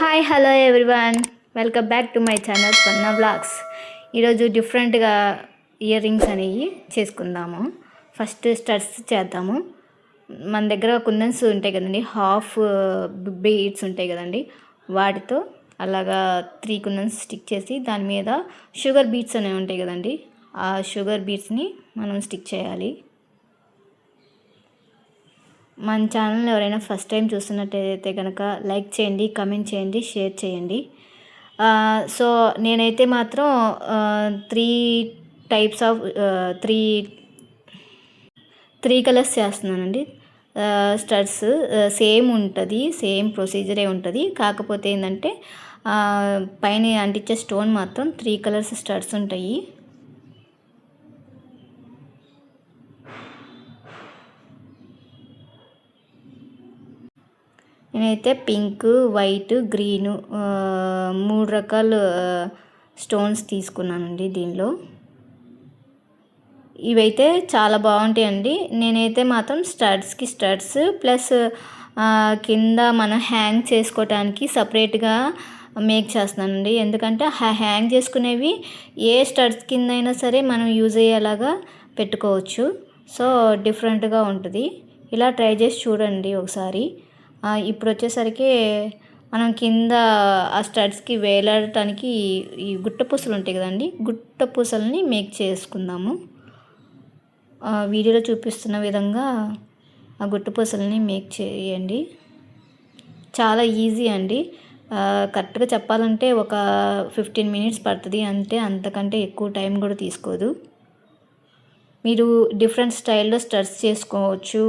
Hi hello everyone welcome back to my channel Spanna blogs ఈరోజు డిఫరెంట్గా ear rings అనేవి చేసుకుందాము. ఫస్ట్ స్టడ్స్ చేద్దాము. మన దగ్గర కుందన్స్ ఉంటాయి కదండి. హాఫ్ బీడ్స్ uh, ఉంటాయి కదండి. వాటితో అలాగా త్రీ కుందన్స్ స్టిక్ చేసి దాని మీద షుగర్ బీట్స్ అనేవి ఉంటాయి కదండి. ఆ షుగర్ బీట్స్ని మనం స్టిక్ చేయాలి. మన ఛానల్ ఎవరైనా ఫస్ట్ టైం చూస్తున్నట్టయితే కనుక లైక్ చేయండి కమెంట్ చేయండి షేర్ చేయండి. సో నేనైతే మాత్రం three types of three three colours చేస్తున్నానండి. స్టడ్స్ సేమ్ ఉంటుంది సేమ్ ప్రొసీజరే ఉంటుంది. కాకపోతే ఏంటంటే పైన అంటించే స్టోన్ మాత్రం త్రీ కలర్స్ స్టడ్స్ ఉంటాయి. నేనైతే పింక్ వైట్ గ్రీను మూడు రకాల స్టోన్స్ తీసుకున్నానండి దీనిలో. ఇవైతే చాలా బాగుంటాయండి. నేనైతే మాత్రం స్టడ్స్కి స్టడ్స్ ప్లస్ కింద మనం హ్యాంగ్ చేసుకోవటానికి సపరేట్గా మేక్ చేస్తున్నానండి. ఎందుకంటే హ్యాంగ్ చేసుకునేవి ఏ స్టడ్స్ కింద అయినా సరే మనం యూజ్ అయ్యేలాగా పెట్టుకోవచ్చు. సో డిఫరెంట్గా ఉంటుంది. ఇలా ట్రై చేసి చూడండి ఒకసారి. ఇప్పుడు వచ్చేసరికి మనం కింద ఆ స్టడ్స్కి వేలాడటానికి ఈ గుట్ట పూసలు ఉంటాయి కదండి? గుట్ట పూసల్ని మేక్ చేసుకుందాము. వీడియోలో చూపిస్తున్న విధంగా ఆ గుట్ట పూసల్ని మేక్ చేయండి. చాలా ఈజీ అండి. కరెక్ట్గా చెప్పాలంటే ఒక ఫిఫ్టీన్ మినిట్స్ పడుతుంది. అంటే అంతకంటే ఎక్కువ టైం కూడా తీసుకోదు. మీరు డిఫరెంట్ స్టైల్లో స్టర్స్ చేసుకోవచ్చు.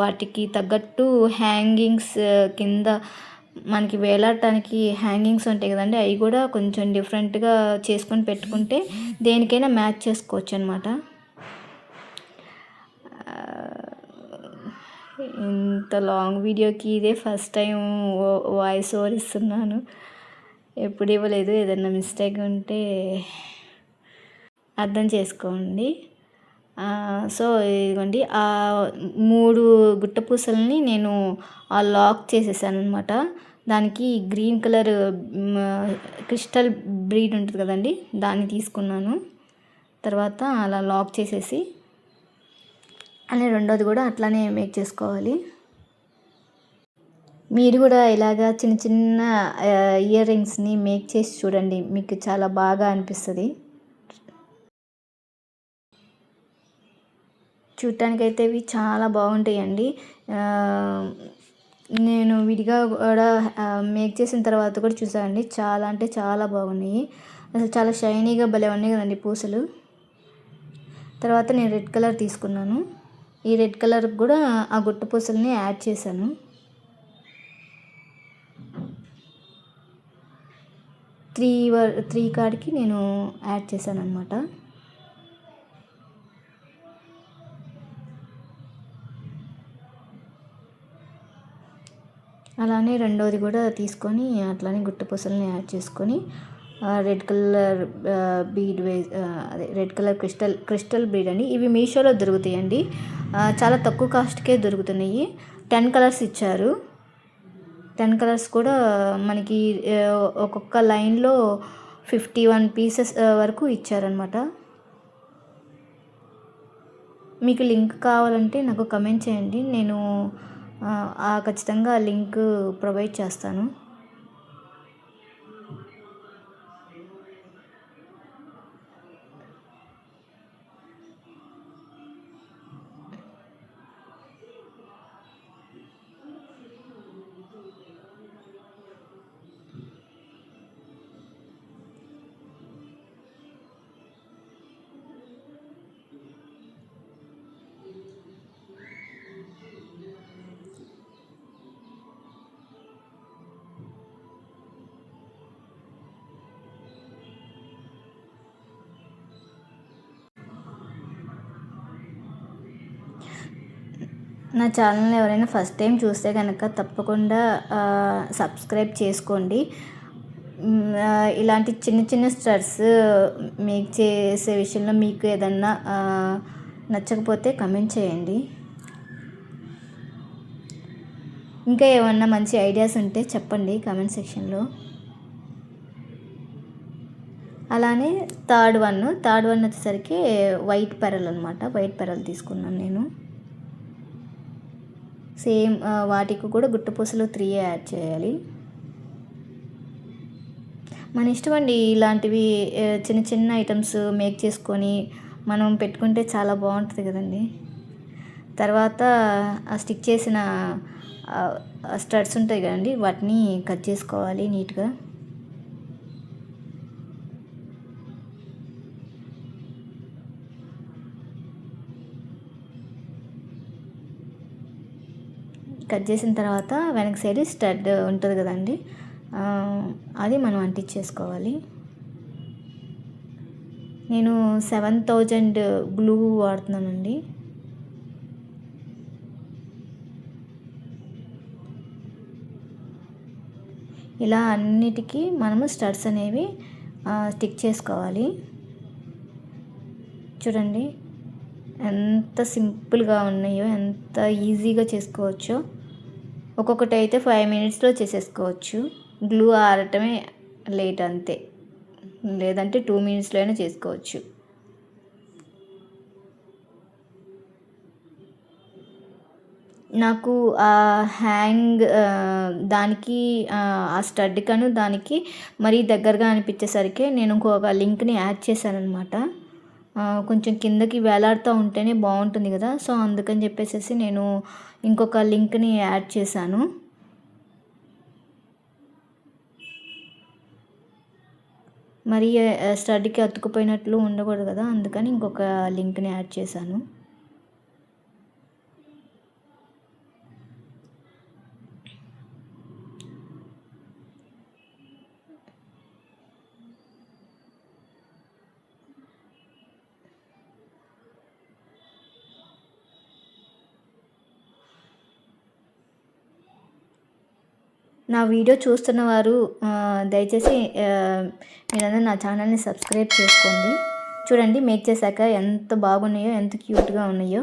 వాటికి తగ్గట్టు హ్యాంగింగ్స్ కింద మనకి వేలాడటానికి హ్యాంగింగ్స్ ఉంటాయి కదండి అవి కూడా కొంచెం డిఫరెంట్గా చేసుకొని పెట్టుకుంటే దేనికైనా మ్యాచ్ చేసుకోవచ్చు అనమాట ఇంత లాంగ్ వీడియోకి ఇదే ఫస్ట్ టైం వాయిస్ ఓవర్ ఇస్తున్నాను. ఎప్పుడు ఇవ్వలేదు ఏదైనా మిస్టేక్ ఉంటే అర్థం చేసుకోండి. సో ఇదిగోండి ఆ మూడు గుట్ట పూసల్ని నేను ఆ లాక్ చేసేసాను అనమాట దానికి గ్రీన్ కలర్ క్రిస్టల్ బ్రీడ్ ఉంటుంది కదండి దాన్ని తీసుకున్నాను. తర్వాత అలా లాక్ చేసేసి అనే రెండోది కూడా అట్లానే మేక్ చేసుకోవాలి. మీరు కూడా ఇలాగా చిన్న చిన్న ఇయర్ రింగ్స్ని మేక్ చేసి చూడండి మీకు చాలా బాగా అనిపిస్తుంది. చూడటానికైతే ఇవి చాలా బాగుంటాయండి. నేను విడిగా కూడా మేక్ చేసిన తర్వాత కూడా చూసానండి. చాలా అంటే చాలా బాగున్నాయి. అసలు చాలా షైనీగా భలే ఉన్నాయి కదండి పూసలు. తర్వాత నేను రెడ్ కలర్ తీసుకున్నాను. ఈ రెడ్ కలర్ కూడా ఆ గుట్ట పూసల్ని యాడ్ చేశాను. త్రీ వర్ త్రీ కార్డ్కి నేను యాడ్ చేశాను అనమాట అలానే రెండోది కూడా తీసుకొని అట్లానే గుట్ట పూసల్ని యాడ్ చేసుకొని రెడ్ కలర్ బీడ్ వే అదే red colour crystal crystal bead అండి ఇవి మీషోలో దొరుకుతాయండి. చాలా తక్కువ కాస్ట్కే దొరుకుతున్నాయి. టెన్ కలర్స్ ఇచ్చారు. టెన్ కలర్స్ కూడా మనకి ఒక్కొక్క లైన్లో ఫిఫ్టీ వన్ పీసెస్ వరకు ఇచ్చారనమాట మీకు లింక్ కావాలంటే నాకు కమెంట్ చేయండి. నేను ఖచ్చితంగా లింక్ ప్రొవైడ్ చేస్తాను. నా ఛానల్ ఎవరైనా ఫస్ట్ టైం చూస్తే కనుక తప్పకుండా సబ్స్క్రైబ్ చేసుకోండి. ఇలాంటి చిన్న చిన్న స్టర్స్ మీకు చేసే విషయంలో మీకు ఏదన్నా నచ్చకపోతే కమెంట్ చేయండి. ఇంకా ఏమన్నా మంచి ఐడియాస్ ఉంటే చెప్పండి కామెంట్ సెక్షన్లో. అలానే థర్డ్ వన్ థర్డ్ వన్ వచ్చేసరికి వైట్ పెరల్ అనమాట వైట్ పెరల్ తీసుకున్నాను నేను. సేమ్ వాటికి కూడా గుట్టపూసలు త్రీ యాడ్ చేయాలి. మన ఇష్టం అండి ఇలాంటివి చిన్న చిన్న ఐటమ్స్ మేక్ చేసుకొని మనం పెట్టుకుంటే చాలా బాగుంటుంది కదండి. తర్వాత ఆ స్టిక్ చేసిన స్టడ్స్ ఉంటాయి కదండి వాటిని కట్ చేసుకోవాలి నీట్గా కట్ చేసిన తర్వాత వెనక సైడ్ స్టడ్ ఉంటుంది కదండి. అది మనం అంటించేసుకోవాలి. నేను సెవెన్ థౌజండ్ గ్లూ వాడుతున్నానండి. ఇలా అన్నిటికీ మనము స్టడ్స్ అనేవి స్టిక్ చేసుకోవాలి. చూడండి ఎంత సింపుల్గా ఉన్నాయో ఎంత ఈజీగా చేసుకోవచ్చో. ఒక్కొక్కటి అయితే ఫైవ్ మినిట్స్లో చేసేసుకోవచ్చు. గ్లూ ఆరటమే లేట్ అంతే. లేదంటే టూ మినిట్స్లో అయినా చేసుకోవచ్చు. నాకు ఆ హ్యాంగ్ దానికి ఆ స్టడ్ కను దానికి మరీ దగ్గరగా అనిపించేసరికి నేను ఇంకొక లింక్ని యాడ్ చేశాను అనమాట కొంచెం కిందకి వేలాడుతూ ఉంటేనే బాగుంటుంది కదా. సో అందుకని చెప్పేసి నేను ఇంకొక లింక్ని యాడ్ చేశాను. మరి స్టడీకి అతుకుపోయినట్లు ఉండకూడదు కదా. అందుకని ఇంకొక లింక్ని యాడ్ చేశాను. నా వీడియో చూస్తున్న వారు దయచేసి మీరందరూ నా ఛానల్ని సబ్స్క్రైబ్ చేసుకోండి. చూడండి మేక్ చేశాక ఎంత బాగున్నాయో ఎంత క్యూట్గా ఉన్నాయో.